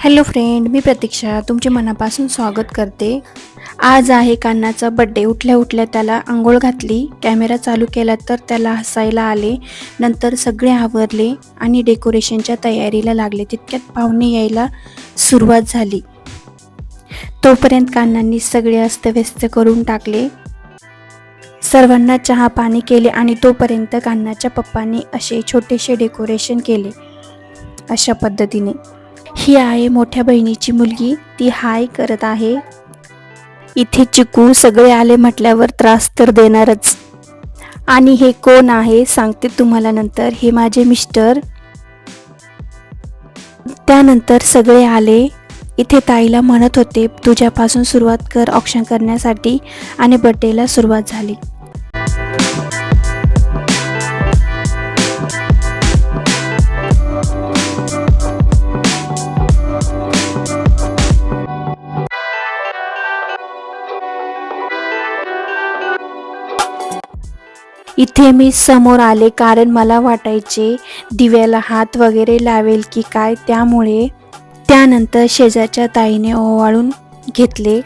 Hello friend मी प्रतीक्षा तुमचे मनापासून स्वागत करते. आज आहे कान्नाचा बड्डे उठल्या उठल्या त्याला आंघोळ घातली कॅमेरा चालू केला तर त्याला हसायला आले नंतर सगळे आवरले आणि डेकोरेशनच्या तयारीला लागले. तितक्यात पाहुणे यायला सुरुवात झाली. तोपर्यंत कान्नांनी सगळे अस्तव्यस्त करून टाकले. सर्वांना चहा पाणी केले आणि तोपर्यंत कान्नाच्या पप्पांनी असे छोटेसे डेकोरेशन केले. अशा पद्धतीने. ही आहे मोठ्या बहिणीची मुलगी ती हाय करत आहे. इथे चिकू सगळे आले म्हटल्यावर त्रास तर देणारच. आणि हे कोण आहे सांगते तुम्हाला नंतर. हे माझे मिस्टर. त्यानंतर सगळे आले. इथे ताईला म्हणत होते तुझ्यापासून सुरुवात कर ऑप्शन करण्यासाठी. आणि बड्डेला सुरुवात झाली. इथे मी समोर आले कारण मला वाटायचे दिव्याला हात वगैरे लावेल की काय. त्यामुळे त्यानंतर शेजारच्या ताईने ओवाळून घेतले.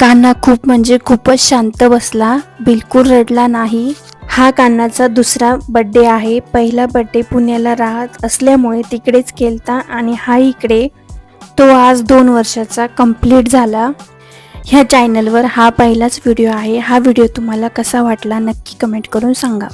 कान्हा खूप म्हणजे खूपच शांत बसला. बिलकुल रडला नाही. हा कान्हाचा दुसरा बड्डे आहे. पहिला बड्डे पुण्याला राहत असल्यामुळे तिकडेच केलता आणि हा इकडे. तो आज दोन वर्षाचा कंप्लीट झाला. ह्या चॅनलवर हा पहिलाच व्हिडिओ आहे. हा व्हिडिओ तुम्हाला कसा वाटला नक्की कमेंट करून सांगा.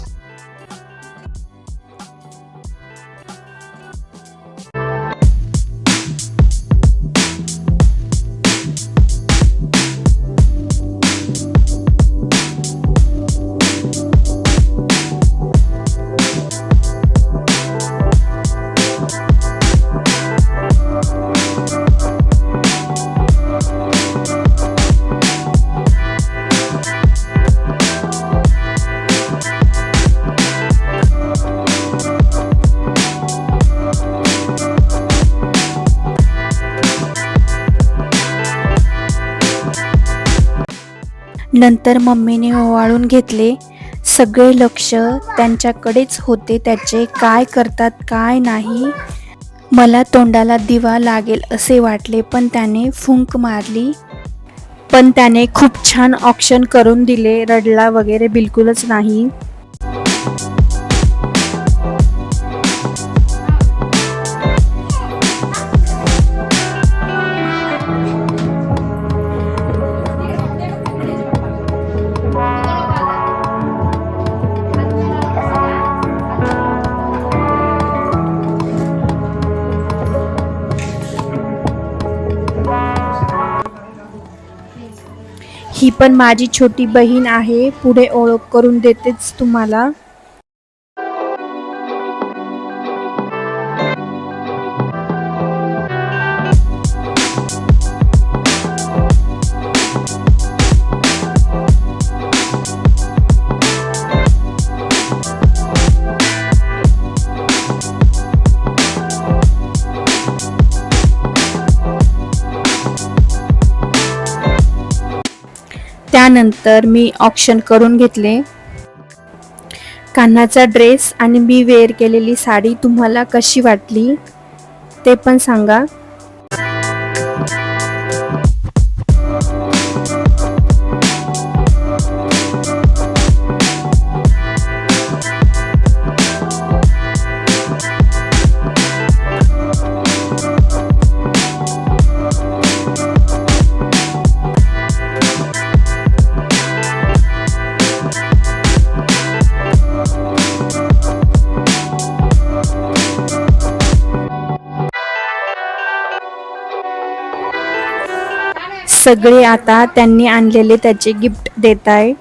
नंतर मम्मीने ओवाळून घेतले. सगळे लक्ष त्यांच्याकडेच होते. त्याचे काय करतात काय नाही. मला तोंडाला दिवा लागेल असे वाटले पण त्याने फुंक मारली. पण त्याने खूप छान ऑप्शन करून दिले. रडला वगैरे बिलकुलच नाही. पण माझी छोटी बहीण आहे पुढे ओळख करून देतेच तुम्हाला. त्यानंतर मी ऑप्शन करून घेतले. कान्हाचा ड्रेस आणि मी वेअर केलेली साडी तुम्हाला कशी वाटली ते पण सांगा. सगळे आता त्यांनी आणलेले त्याचे गिफ्ट देत आहे.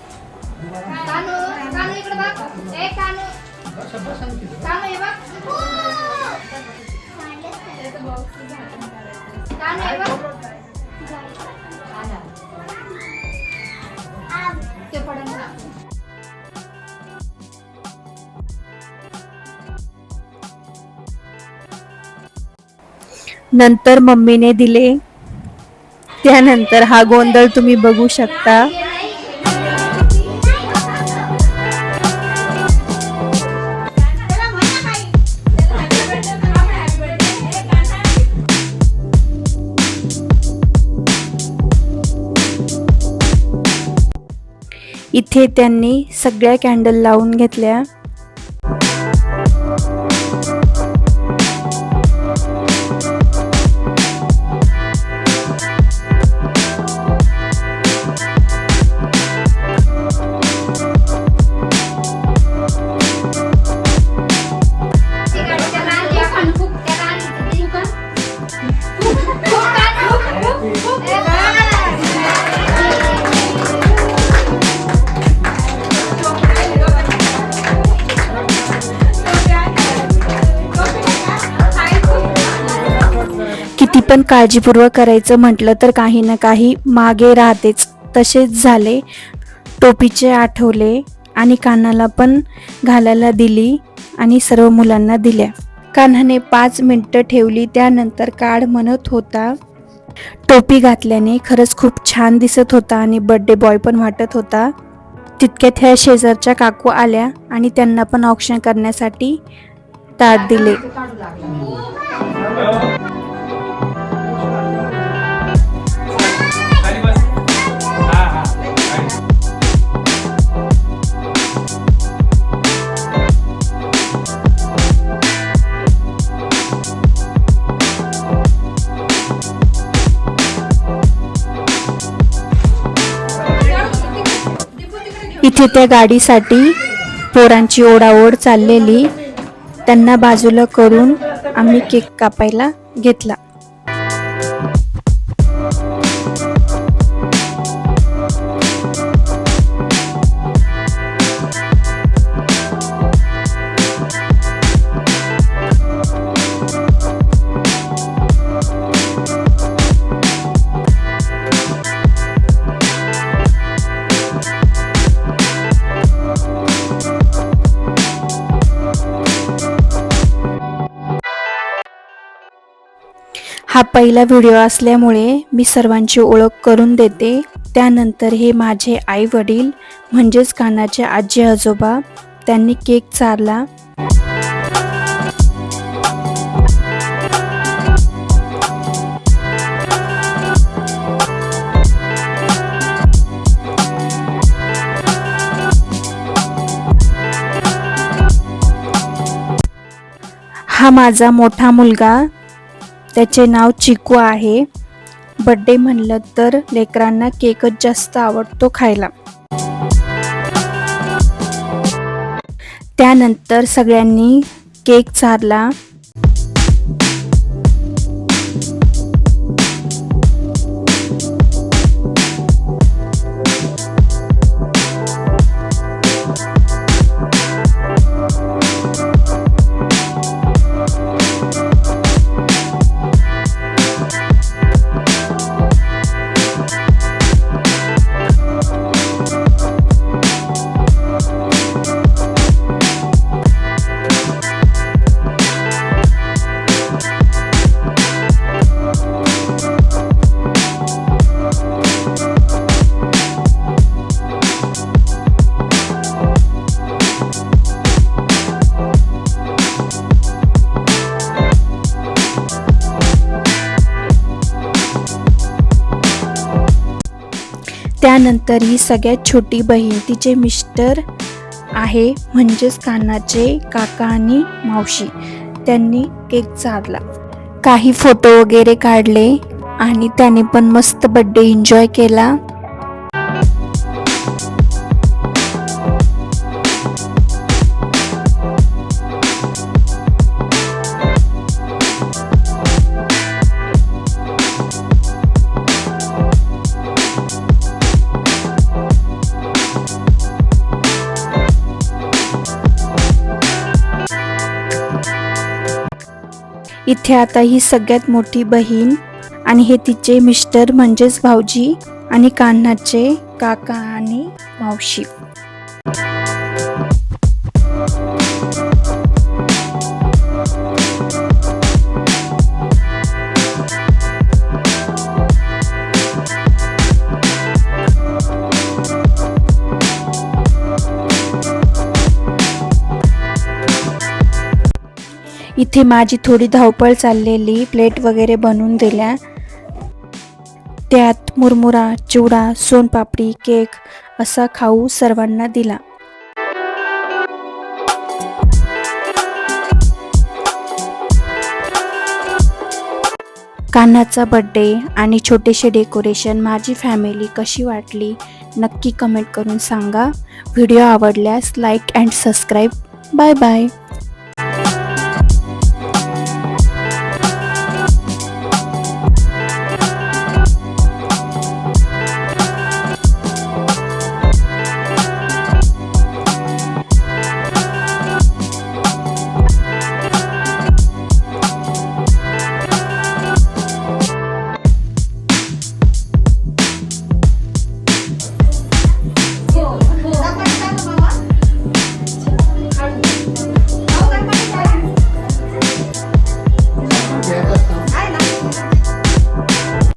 नंतर मम्मीने दिले त्यानंतर हा गोंधळ तुम्ही बघू शकता. इथे त्यांनी सगळ्या कॅन्डल लावून घेतल्या. पण काळजीपूर्वक करायचं म्हटलं तर काही ना काही मागे राहतेच. तसेच झाले. टोपीचे आठवले आणि कानाला पण घालायला दिली आणि सर्व मुलांना दिल्या. कान्हाने पाच मिनटं ठेवली त्यानंतर काढ म्हणत होता टोपी घातल्याने खरंच खूप छान दिसत होता आणि बड्डे बॉय पण वाटत होता. तितक्यात ह्या शेजारच्या काकू आल्या आणि त्यांना पण ऑक्शन करण्यासाठी ताट दिले. इथे त्या गाडीसाठी पोरांची ओढाओढ चाललेली. त्यांना बाजूला करून आम्ही केक कापायला घेतला. हा पहिला व्हिडिओ असल्यामुळे मी सर्वांची ओळख करून देते. त्यानंतर हे माझे आई वडील म्हणजेच कानाचे आजी आजोबा त्यांनी केक चारला. हा माझा मोठा मुलगा त्याचे नाव चिकू आहे. बड्डे म्हणलं तर लेकरांना केकच जास्त आवडतो खायला. त्यानंतर सगळ्यांनी केक चारला. त्यानंतर ही सगळ्यात छोटी बहीण तिचे मिस्टर आहे म्हणजेच कानाचे काका आणि मावशी. त्यांनी केक चारला. काही फोटो वगैरे काढले आणि त्याने पण मस्त बड्डे एन्जॉय केला. इथे आता ही सगळ्यात मोठी बहीण आणि हे तिचे मिस्टर म्हणजेच भाऊजी आणि कान्हाचे काका आणि मावशी. इथे माझी थोडी धावपळ चाललेली. प्लेट वगैरे बनवून दिल्या. त्यात मुरमुरा चिवडा सोनपापडी केक असा खाऊ सर्वांना दिला. कान्हाचा बड्डे आणि छोटेसे डेकोरेशन माझी फॅमिली कशी वाटली नक्की कमेंट करून सांगा. व्हिडिओ आवडल्यास like and subscribe bye bye